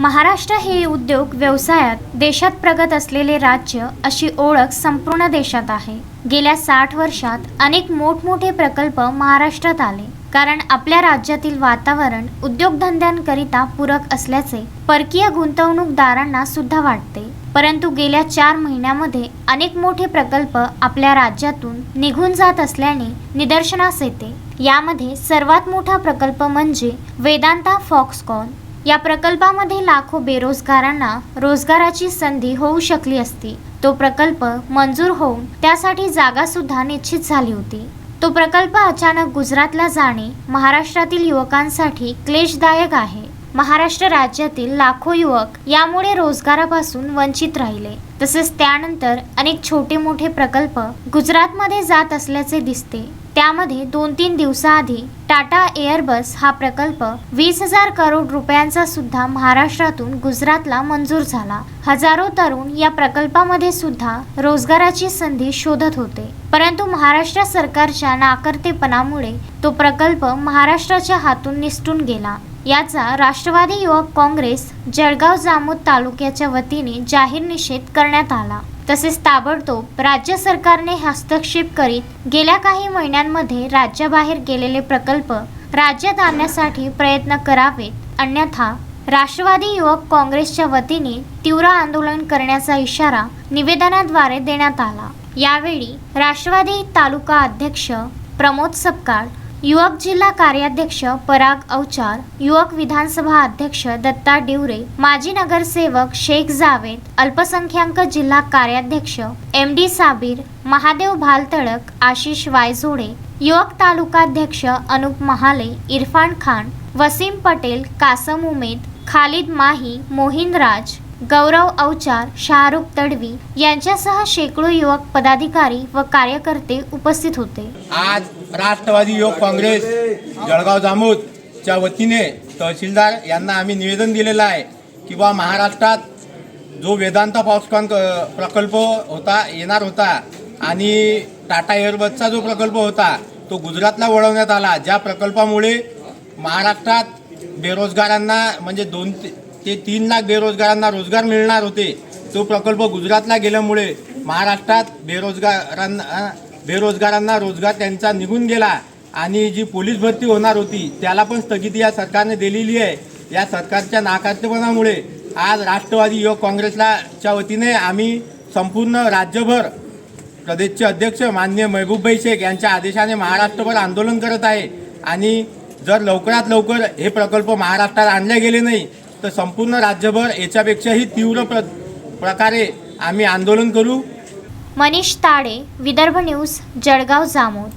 महाराष्ट्र हे उद्योग व्यवसायात देशात प्रगत असलेले राज्य अशी ओळख संपूर्ण देशात आहे. गेल्या साठ वर्षात अनेक मोठमोठे प्रकल्प महाराष्ट्रात आले. कारण आपल्या राज्यातील वातावरण उद्योगधंद्यांकरिता पूरक असल्याचे परकीय गुंतवणूकदारांना सुद्धा वाटते. परंतु गेल्या चार महिन्यामध्ये अनेक मोठे प्रकल्प आपल्या राज्यातून निघून जात असल्याने निदर्शनास येते. यामध्ये सर्वात मोठा प्रकल्प म्हणजे वेदांता फॉक्सकॉन. या प्रकल्पामध्ये लाखो बेरोजगारांना रोजगाराची संधी होऊ शकली असती. तो प्रकल्प मंजूर होऊन त्यासाठी जागा सुद्धा निश्चित झाली होती. तो प्रकल्प अचानक गुजरातला जाणे महाराष्ट्रातील युवकांसाठी क्लेशदायक आहे. महाराष्ट्र राज्यातील लाखो युवक यामुळे रोजगारापासून वंचित राहिले. तसेच त्यानंतर अनेक छोटे मोठे प्रकल्प गुजरातमध्ये जात असल्याचे दिसते. त्यामध्ये दोन तीन दिवसाआधी टाटा एअरबस हा प्रकल्प वीस हजार करोड रुपयांचा सुद्धा महाराष्ट्रातून गुजरातला मंजूर झाला. हजारो तरुण या प्रकल्पामध्ये सुद्धा रोजगाराची संधी शोधत होते. परंतु महाराष्ट्र सरकारच्या नाकर्तेपणामुळे तो प्रकल्प महाराष्ट्राच्या हातून निसटून गेला. याचा राष्ट्रवादी युवक काँग्रेस जळगाव जामोद तालुक्याच्या वतीने जाहीर निषेध करण्यात आला. तसेच ताबडतोब राज्य सरकारने हस्तक्षेप करीत गेल्या काही महिन्यांमध्ये राज्याबाहेर गेलेले प्रकल्प राज्यात आणण्यासाठी प्रयत्न करावेत. अन्यथा राष्ट्रवादी युवक काँग्रेसच्या वतीने तीव्र आंदोलन करण्याचा इशारा निवेदनाद्वारे देण्यात आला. यावेळी राष्ट्रवादी तालुका अध्यक्ष प्रमोद सपकाळ युवक जिल्हा कार्याध्यक्ष पराग अवचार युवक विधानसभा अध्यक्ष दत्ता डिवरे माजी नगरसेवक शेख जावेद अल्पसंख्याक जिल्हा कार्याध्यक्ष एम डी साबीर महादेव भालतळक आशिष वायझोडे युवक तालुकाध्यक्ष अनुप महाले इरफान खान वसीम पटेल कासम उमेद खालिद माही मोहिन राज गौरव अवचार शाहरुख तडवी यांच्यासह शेकडो युवक पदाधिकारी व कार्यकर्ते उपस्थित होते. आज राष्ट्रवादी युवक काँग्रेस जळगाव जामोदच्या वतीने तहसीलदार यांना आम्ही निवेदन दिलेलं आहे की बा महाराष्ट्रात जो वेदांता फॉक्सकॉन क- प्रकल्प होता येणार होता आणि टाटा एअरबसचा जो प्रकल्प होता तो गुजरातला वळवण्यात आला. ज्या प्रकल्पामुळे महाराष्ट्रात बेरोजगारांना म्हणजे दोन ते ते तीन लाख बेरोजगारांना रोजगार मिळणार होते तो प्रकल्प गुजरातला गेल्यामुळे महाराष्ट्रात बेरोजगारांना बेरोजगारांना रोजगार त्यांचा निघून गेला आणि जी पोलीस भरती होणार होती त्याला पण स्थगिती या सरकारने दिलेली आहे. या सरकारच्या नाकारतेपणामुळे आज राष्ट्रवादी युवक काँग्रेसला च्या वतीने आम्ही संपूर्ण राज्यभर प्रदेशचे अध्यक्ष मान्य महबूबभाई शेख यांच्या आदेशाने महाराष्ट्रभर आंदोलन करत आहे. आणि जर लवकरात लवकर हे प्रकल्प महाराष्ट्रात आणले गेले नाही तर संपूर्ण राज्यभर याच्यापेक्षाही तीव्र प्र प्रकारे आम्ही आंदोलन करू. मनीष ताडे विदर्भ न्यूज जळगाव जामोद.